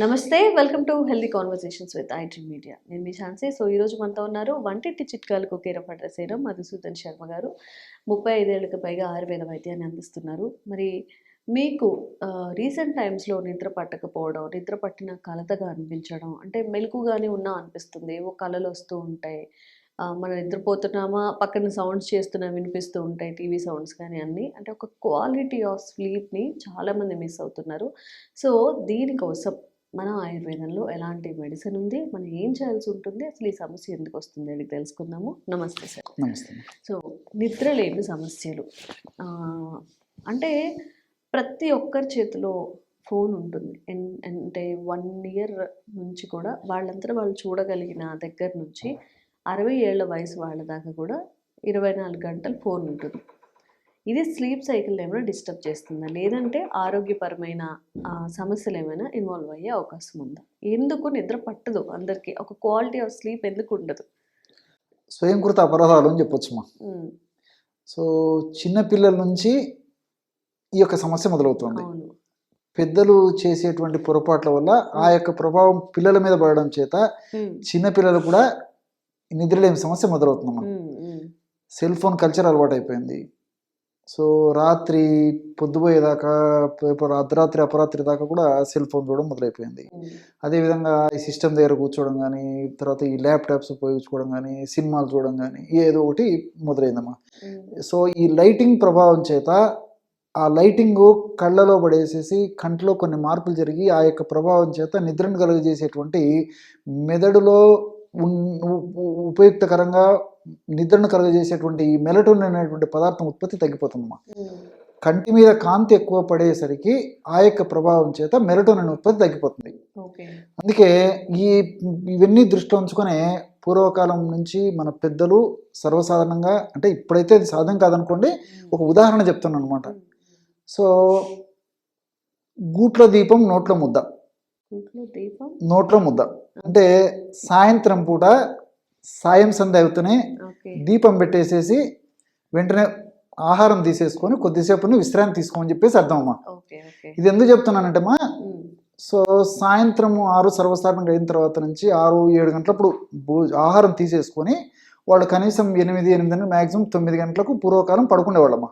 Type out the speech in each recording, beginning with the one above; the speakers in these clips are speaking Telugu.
నమస్తే welcome to healthy conversations with IT media నేను మీ ఛాన్సీ. సో ఈరోజు మనతో ఉన్నారు వంటింటి చిట్కాలకు care of address Madhusudan Sharma garu. ముప్పై ఐదేళ్ళకు పైగా ఆయుర్వేద వైద్యాన్ని అందిస్తున్నారు. మరి మీకు రీసెంట్ టైమ్స్లో నిద్ర పట్టకపోవడం నిద్ర పట్టిన కలతగా అనిపించడం అంటే మెలకుగానే ఉన్నా అనిపిస్తుంది. ఏవో కళలు వస్తూ ఉంటాయి. మనం నిద్రపోతున్నామా పక్కన సౌండ్స్ చేస్తున్నా వినిపిస్తూ ఉంటాయి టీవీ సౌండ్స్ కానీ అన్నీ. అంటే ఒక క్వాలిటీ ఆఫ్ స్లీప్ని చాలామంది మిస్ అవుతున్నారు. సో దీనికోసం మన ఆయుర్వేదంలో ఎలాంటి మెడిసిన్ ఉంది మనం ఏం చేయాల్సి ఉంటుంది అసలు ఈ సమస్య ఎందుకు వస్తుంది అని తెలుసుకుందాము. నమస్తే సార్. నమస్తే సో నిద్ర లేని సమస్యలు అంటే ప్రతి ఒక్కరి చేతిలో ఫోన్ ఉంటుంది. ఎన్- అంటే వన్ ఇయర్ నుంచి కూడా వాళ్ళంతా వాళ్ళు చూడగలిగిన దగ్గర నుంచి అరవై ఏళ్ళ వయసు వాళ్ళ దాకా కూడా ఇరవై నాలుగు గంటలు ఫోన్ ఉంటుంది. ఇది స్లీప్ సైకిల్ ఏమైనా డిస్టర్బ్ చేస్తుందా? లేదంటే ఆరోగ్యపరమైన సమస్యలు ఏమైనా ఇన్వాల్వ్ అయ్యే అవకాశం ఉందా? ఎందుకు నిద్ర పట్టదు అందరికీ? ఒక క్వాలిటీ ఆఫ్ స్లీప్ ఎందుకు ఉండదు? స్వయంకృత అపరాధాలు అని చెప్పొచ్చుమా? ఉమ్, సో చిన్న పిల్లల నుంచి ఈ యొక్క సమస్య మొదలవుతుంది. పెద్దలు చేసేటువంటి పొరపాట్ల వల్ల ఆ యొక్క ప్రభావం పిల్లల మీద పడడం చేత ఉమ్, చిన్న పిల్లలు కూడా నిద్రలేని సమస్య ఉమ్, సెల్ ఫోన్ కల్చర్ అలవాటు అయిపోయింది సో రాత్రి పొద్దుపోయేదాకా అర్ధరాత్రి అపరాత్రి దాకా కూడా సెల్ ఫోన్ చూడడం మొదలైపోయింది. అదేవిధంగా ఈ సిస్టమ్ దగ్గర కూర్చోవడం కానీ తర్వాత ఈ ల్యాప్టాప్స్ ఉపయోగించుకోవడం కానీ సినిమాలు చూడడం కానీ ఏదో ఒకటి మొదలైందమ్మా. సో ఈ లైటింగ్ ప్రభావం చేత ఆ లైటింగ్ కళ్ళలో పడేసేసి కంట్లో కొన్ని మార్పులు జరిగి ఆ యొక్క ప్రభావం చేత నిద్రను కలుగజేసేటువంటి మెదడులో ఉపయుక్తకరంగా నిద్రను కలుగజేసేటువంటి ఈ మెలటోన్ అనేటువంటి పదార్థం ఉత్పత్తి తగ్గిపోతుందమ్మా. కంటి మీద కాంతి ఎక్కువ పడేసరికి ఆ యొక్క ప్రభావం చేత మెలటోన్ అనే ఉత్పత్తి తగ్గిపోతుంది. అందుకే ఈ ఇవన్నీ దృష్టిలో ఉంచుకొని పూర్వకాలం నుంచి మన పెద్దలు సర్వసాధారణంగా అంటే ఇప్పుడైతే అది సాధ్యం కాదనుకోండి ఒక ఉదాహరణ చెప్తున్నాను అనమాట సో గూట్ల దీపం నోట్ల ముద్ద. నోట్ల ముద్ద. అంటే సాయంత్రం పూట సాయం సంధ్య అవుతూనే దీపం పెట్టేసేసి వెంటనే ఆహారం తీసేసుకొని కొద్దిసేపు విశ్రాంతి తీసుకోమని చెప్పేసి అర్థం అమ్మా ఇది ఎందుకు చెప్తున్నానంటే అమ్మా సో సాయంత్రం ఆరు సర్వసాధారణంగా అయిన తర్వాత నుంచి ఆరు ఏడు గంటలప్పుడు భో ఆహారం తీసేసుకొని వాళ్ళు కనీసం ఎనిమిది ఎనిమిది మ్యాక్సిమం తొమ్మిది గంటలకు పూర్వకాలం పడుకునేవాళ్ళమ్మా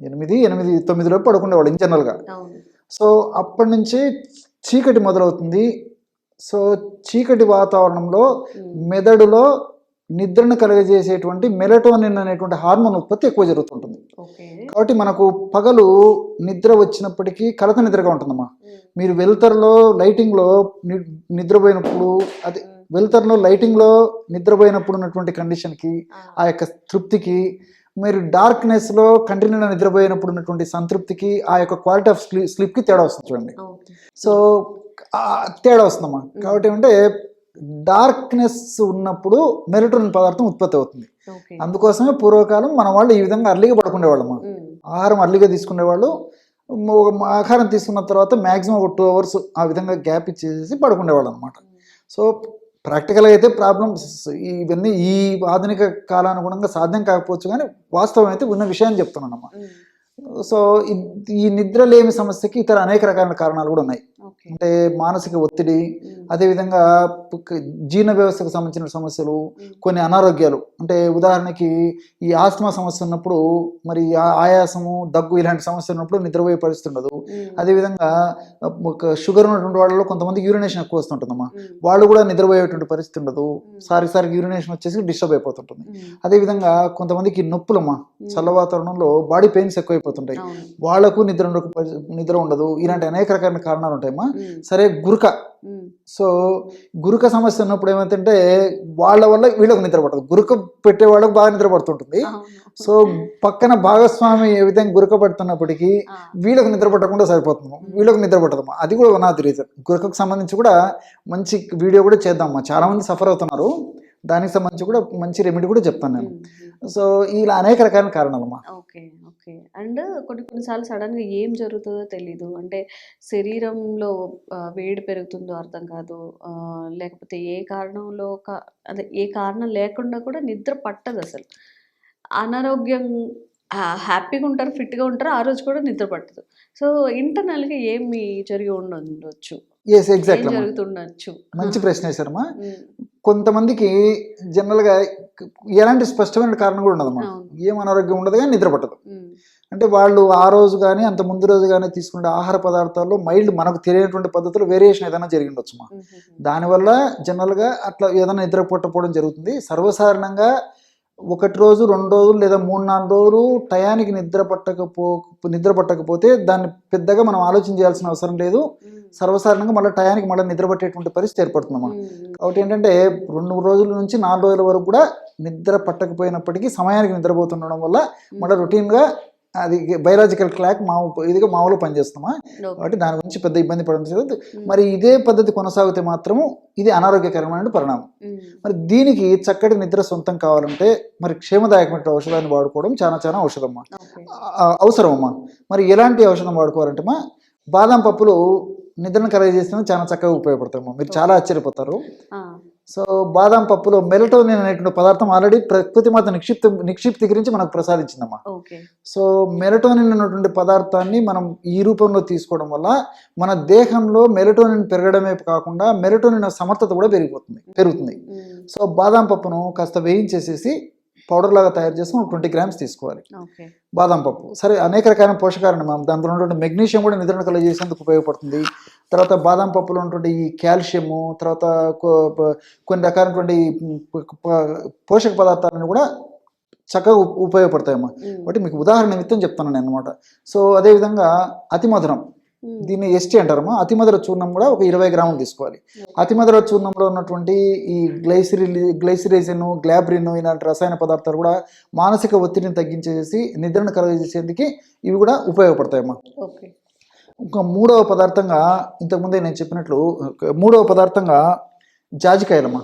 ఎనిమిది ఎనిమిది తొమ్మిది లోపు పడుకునేవాళ్ళు ఇన్ జనరల్గా. సో అప్పటి నుంచి చీకటి మొదలవుతుంది. సో చీకటి వాతావరణంలో మెదడులో నిద్రను కలుగజేసేటువంటి మెలటోనిన్ అనేటువంటి హార్మోన్ ఉత్పత్తి ఎక్కువ జరుగుతుంటుంది. కాబట్టి మనకు పగలు నిద్ర వచ్చినప్పటికీ కలత నిద్రగా ఉంటుందమ్మా. మీరు వెలుతరులో లైటింగ్లో ని- నిద్రపోయినప్పుడు అది వెలుతరులో లైటింగ్లో నిద్రపోయినప్పుడు ఉన్నటువంటి కండిషన్కి ఆ, యొక్క తృప్తికి మీరు డార్క్నెస్లో కంటిన్యూగా నిద్రపోయినప్పుడు ఉన్నటువంటి సంతృప్తికి ఆ యొక్క క్వాలిటీ ఆఫ్ స్లీప్ స్లీప్కి తేడా వస్తుంది చూడండి. సో తేడా వస్తుందమ్మా. కాబట్టి అంటే డార్క్నెస్ ఉన్నప్పుడు మెలటోనిన్ పదార్థం ఉత్పత్తి అవుతుంది. అందుకోసమే పూర్వకాలం మన వాళ్ళు ఈ విధంగా అర్లీగా పడుకునేవాళ్ళమ్మా. ఆహారం అర్లీగా తీసుకునేవాళ్ళు. ఆహారం తీసుకున్న తర్వాత మ్యాక్సిమం ఒక టూ అవర్స్ ఆ విధంగా గ్యాప్ ఇచ్చేసి పడుకునేవాళ్ళు అనమాట సో ప్రాక్టికల్గా అయితే ప్రాబ్లమ్స్ ఇవన్నీ ఈ ఆధునిక కాలానుగుణంగా సాధ్యం కాకపోవచ్చు కానీ వాస్తవం అయితే ఉన్న విషయాన్ని చెప్తున్నానమ్మా. సో ఈ- నిద్రలేమి సమస్యకి ఇతర అనేక రకాల కారణాలు కూడా ఉన్నాయి. అంటే మానసిక ఒత్తిడి అదేవిధంగా జీర్ణ వ్యవస్థకు సంబంధించిన సమస్యలు కొన్ని అనారోగ్యాలు. అంటే ఉదాహరణకి ఈ ఆస్తమా సమస్య ఉన్నప్పుడు మరి ఆ- ఆయాసము దగ్గు ఇలాంటి సమస్య ఉన్నప్పుడు నిద్రపోయే పరిస్థితి ఉండదు. అదేవిధంగా ఒక షుగర్ ఉన్నటువంటి వాళ్ళలో కొంతమంది యూరినేషన్ ఎక్కువ వస్తుంటుందమ్మా. వాళ్ళు కూడా నిద్రపోయేటువంటి పరిస్థితి ఉండదు. ఉమ్, సారి సారికి యూరినేషన్ వచ్చేసి డిస్టర్బ్ అయిపోతుంటుంది. అదేవిధంగా కొంతమందికి నొప్పులమ్మా. చల్ల వాతావరణంలో బాడీ పెయిన్స్ ఎక్కువైపోతుంటాయి. వాళ్ళకు నిద్ర నిద్ర ఉండదు. ఇలాంటి అనేక రకాల కారణాలు ఉంటాయమ్మా. సరే గురుక. సో గురుక సమస్య ఉన్నప్పుడు ఏమైతుంటే వాళ్ళ వల్ల వీళ్ళకు నిద్ర పడదు గురుక పెట్టే వాళ్ళకు బాగా నిద్ర పడుతుంటుంది. సో పక్కన భాగస్వామి ఏ విధంగా గురక పడుతున్నప్పటికీ వీళ్ళకు నిద్ర పట్టకుండా సరిపోతుంది. వీళ్ళకు నిద్ర పట్టదమ్మా అది కూడా వన్ ఆఫ్ ది రీజన్. గురకకు సంబంధించి కూడా మంచి వీడియో కూడా చేద్దామమ్మా చాలా మంది సఫర్ అవుతున్నారు. దానికి సంబంధించి కూడా మంచి రెమెడీ కూడా చెప్తాను నేను. సో ఇలా అనేక రకాల కారణాలమ్మా. Okay okay. అండ్ కొన్ని కొన్నిసార్లు సడన్గా ఏం జరుగుతుందో తెలీదు. అంటే శరీరంలో వేడి పెరుగుతుందో అర్థం కాదు. లేకపోతే ఏ కారణంలో కా- అదే ఏ కారణం లేకుండా కూడా నిద్ర పట్టదు అసలు అనారోగ్యం హ్యాపీగా ఉంటారు ఫిట్గా ఉంటారు ఆ రోజు కూడా నిద్ర పట్టదు. సో ఇంటర్నల్గా ఏమి జరిగి ఉండొచ్చు? ఎస్ ఎగ్జాక్ట్ జరుగుతుండొచ్చు? మంచి ప్రశ్న ఉమ్, కొంతమందికి జనరల్గా ఎలాంటి స్పష్టమైన కారణం కూడా ఉండదమ్మా అవును. ఏం అనారోగ్యం ఉండదు కానీ నిద్ర పట్టదు. అంటే వాళ్ళు ఆ రోజు కానీ అంత ముందు రోజు కానీ తీసుకునే ఆహార పదార్థాల్లో మైల్డ్ మనకు తెలియనటువంటి పద్ధతిలో వేరియేషన్ ఏదైనా జరిగి ఉండొచ్చుమా ఉమ్, ఉమ్, దానివల్ల జనరల్గా అట్లా ఏదైనా నిద్ర పట్టకపోవడం జరుగుతుంది. సర్వసాధారణంగా ఒకటి రోజు రెండు రోజులు లేదా మూడు నాలుగు రోజులు టయానికి నిద్ర పట్టకపో నిద్ర పట్టకపోతే దాన్ని పెద్దగా మనం ఆలోచన చేయాల్సిన అవసరం లేదు. సర్వసాధారణంగా మళ్ళీ టయానికి మళ్ళీ నిద్ర పట్టేటువంటి పరిస్థితి ఏర్పడుతుందమ్మా ఉమ్, ఉమ్, కాబట్టి ఏంటంటే రెండు రోజుల నుంచి నాలుగు రోజుల వరకు కూడా నిద్ర పట్టకపోయినప్పటికీ సమయానికి నిద్రపోతుండడం వల్ల మళ్ళీ రొటీన్గా అది బయలాజికల్ క్లాక్ మా ఇదిగా మామూలు పనిచేస్తామా. కాబట్టి దాని గురించి పెద్ద ఇబ్బంది పడడం జరగదు. మరి ఇదే పద్ధతి కొనసాగితే మాత్రము ఇది అనారోగ్యకరమైన పరిణామం. ఉమ్, మరి దీనికి చక్కటి నిద్ర సొంతం కావాలంటే మరి క్షేమదాయకమైన ఔషధాన్ని వాడుకోవడం చాలా చాలా ఔషధమ్మా. ఓకే. ఆ- అవసరమమ్మా. మరి ఎలాంటి ఔషధం వాడుకోవాలంటే మా బాదం పప్పులు నిద్రను కలగజేసిన చాలా చక్కగా ఉపయోగపడతాయమ్మా. మీరు చాలా ఆశ్చర్యపోతారు. సో బాదం పప్పులో మెలటోనిన్ అనేటువంటి పదార్థం ఆల్రెడీ ప్రకృతి మాత నిక్షిప్త నిక్షిప్తీకరించి మనకు ప్రసాదించిందమ్మా. సో మెలటోనిన్ అనేటువంటి పదార్థాన్ని మనం ఈ రూపంలో తీసుకోవడం వల్ల మన దేహంలో మెలటోనిన్ పెరగడమే కాకుండా మెలటోనిన్ సమర్థత కూడా పెరిగిపోతుంది పెరుగుతుంది. సో బాదం పప్పును కాస్త వేయించేసేసి పౌడర్ లాగా తయారు చేసుకుని ట్వంటీ గ్రామ్స్ తీసుకోవాలి. బాదం పప్పు. సరే అనేక రకాల పోషకాలను మనం దాంట్లో ఉన్నటువంటి మెగ్నీషియం కూడా నిద్రను కలుగజేసేందుకు ఉపయోగపడుతుంది. తర్వాత బాదం పప్పులో ఉన్నటువంటి ఈ కాల్షియము తర్వాత కొన్ని రకాలైనటువంటి పోషక పదార్థాలను కూడా చక్కగా ఉప్- ఉపయోగపడతాయమ్మా. కాబట్టి మీకు ఉదాహరణ నిమిత్తం చెప్తాను నేను అనమాట సో అదేవిధంగా అతి మధురం. దీన్ని ఎస్టీ అంటారమ్మా. అతి మధుర చూర్ణం కూడా ఒక ఇరవై గ్రాములు తీసుకోవాలి. అతి మధుర చూర్ణంలో ఉన్నటువంటి ఈ గ్లైసిరి గ్లైసిరేజన్ గ్లాబ్రిన్ ఇలాంటి రసాయన పదార్థాలు కూడా మానసిక ఒత్తిడిని తగ్గించేసి నిద్రను కలుగజేసేందుకు ఇవి కూడా ఉపయోగపడతాయమ్మా. ఓకే. ఇంకా మూడవ పదార్థంగా ఇంతకుముందే నేను చెప్పినట్లు మూడవ పదార్థంగా జాజికాయలమ్మా.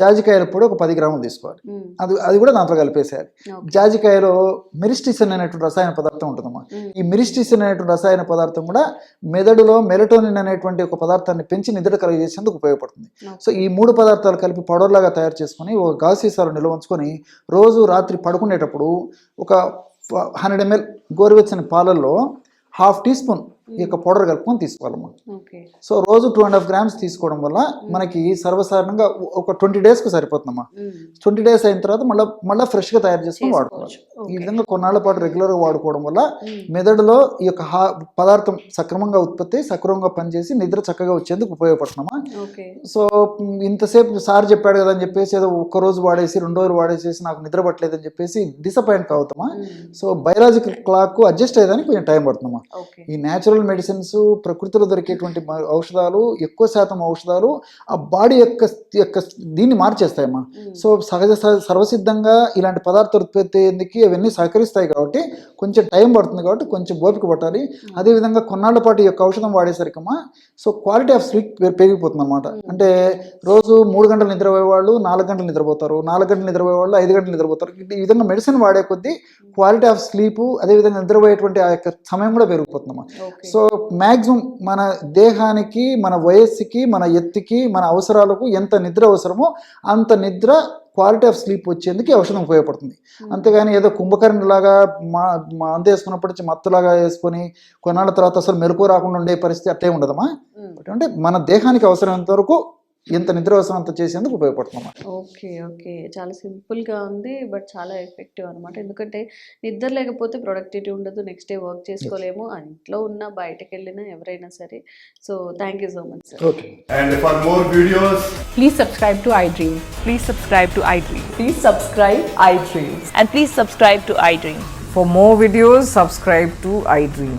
జాజికాయల పొడి ఒక పది గ్రాములు తీసుకోవాలి. అది అది కూడా దాంట్లో కలిపేసేయాలి. జాజికాయలో మిరిస్టిసన్ అనేటువంటి రసాయన పదార్థం ఉంటుందమ్మా. ఈ మిరిస్టిసిన్ అనేటువంటి రసాయన పదార్థం కూడా మెదడులో మెలటోనిన్ అనేటువంటి ఒక పదార్థాన్ని పెంచి నిద్ర కలిగజేసేందుకు ఉపయోగపడుతుంది. సో ఈ మూడు పదార్థాలు కలిపి పౌడర్ లాగా తయారు చేసుకొని ఒక గాజు సీసాలో నిల్వ ఉంచుకొని రోజు రాత్రి పడుకునేటప్పుడు ఒక హండ్రెడ్ ఎంఎల్ గోరువెచ్చని పాలల్లో హాఫ్ టీ స్పూన్ ఈ యొక్క పౌడర్ కలుపుకొని తీసుకోవాలమ్మా సో రోజు టూ అండ్ హాఫ్ గ్రామ్స్ తీసుకోవడం వల్ల మనకి సర్వసాధారణంగా ఒక ట్వంటీ డేస్కి సరిపోతుందమ్మా. ట్వంటీ డేస్ అయిన తర్వాత మళ్ళీ మళ్ళీ ఫ్రెష్గా తయారు చేసుకొని వాడుకోవాలి. చేసుకోవచ్చు. ఈ. విధంగా కొన్నాళ్ళ పాటు రెగ్యులర్గా వాడుకోవడం వల్ల మెదడులో ఈ యొక్క పదార్థం సక్రమంగా ఉత్పత్తి సక్రమంగా పనిచేసి నిద్ర చక్కగా వచ్చేందుకు ఉపయోగపడుతున్నామా సో ఇంతసేపు సార్ చెప్పాడు కదా అని చెప్పేసి ఏదో ఒక్క రోజు వాడేసి రెండు రోజులు వాడేసేసి నాకు నిద్ర పట్టలేదని చెప్పేసి డిసప్పాయింట్ అవుతామా um, so biological clock adjust అయ్యేదానికి కొంచెం టైం పడుతుందమ్మా. ఓకే. ఈ న్యాచురల్ మెడిసిన్స్ ప్రకృతిలో దొరికేటువంటి ఔషధాలు ఎక్కువ శాతం ఔషధాలు ఆ బాడీ యొక్క యొక్క దీన్ని మార్చేస్తాయమ్మా. సో సహజ సర్వసిద్ధంగా ఇలాంటి పదార్థాలు ఉత్పత్తి అయ్యేందుకు అవన్నీ సహకరిస్తాయి కాబట్టి కొంచెం టైం పడుతుంది కాబట్టి కొంచెం ఓపిక పట్టాలి. అదేవిధంగా కొన్నాళ్ళ పాటు యొక్క ఔషధం వాడేసరికమ్మా సో క్వాలిటీ ఆఫ్ స్లీప్ పెరిగిపోతుంది అనమాట అంటే రోజు మూడు గంటలు నిద్రపోయే వాళ్ళు నాలుగు గంటలు నిద్రపోతారు నాలుగు గంటలు నిద్రపోయే వాళ్ళు ఐదు గంటలు నిద్రపోతారు. ఈ విధంగా మెడిసిన్ వాడే కొద్దీ క్వాలిటీ ఆఫ్ స్లీప్ అదేవిధంగా నిద్రపోయేటువంటి ఆ యొక్క సమయం కూడా పెరిగిపోతుందమ్మా. సో మ్యాక్సిమం మన దేహానికి మన వయస్సుకి మన ఎత్తుకి మన అవసరాలకు ఎంత నిద్ర అవసరమో అంత నిద్ర క్వాలిటీ ఆఫ్ స్లీప్ వచ్చేందుకు ఔషధం ఉపయోగపడుతుంది. అంతేగాని ఏదో కుంభకర్ణి లాగా మా మా అందేసుకున్నప్పటి నుంచి మత్తులాగా వేసుకొని కొన్నాళ్ళ తర్వాత అసలు మెరుపు రాకుండా ఉండే పరిస్థితి అట్లే ఉండదమ్మా. అంటే మన దేహానికి అవసరమైనంత వరకు ఇంత నిద్రవసం అంత చేసేందుకు ఉపయోగపడుతున్నమాట ఓకే ఓకే. చాలా సింపుల్గా ఉంది బట్ చాలా ఎఫెక్టివ్ అనమాట ఎందుకంటే నిద్ర లేకపోతే ప్రొడక్టివిటీ ఉండదు నెక్స్ట్ డే వర్క్ చేసుకోలేము. అంట్లో ఉన్న బయటకు వెళ్ళినా ఎవరైనా సరే. So thank you so much sir. And for more videos please subscribe to iDream please subscribe to iDream please subscribe iDream and please subscribe to iDream for more videos subscribe to iDream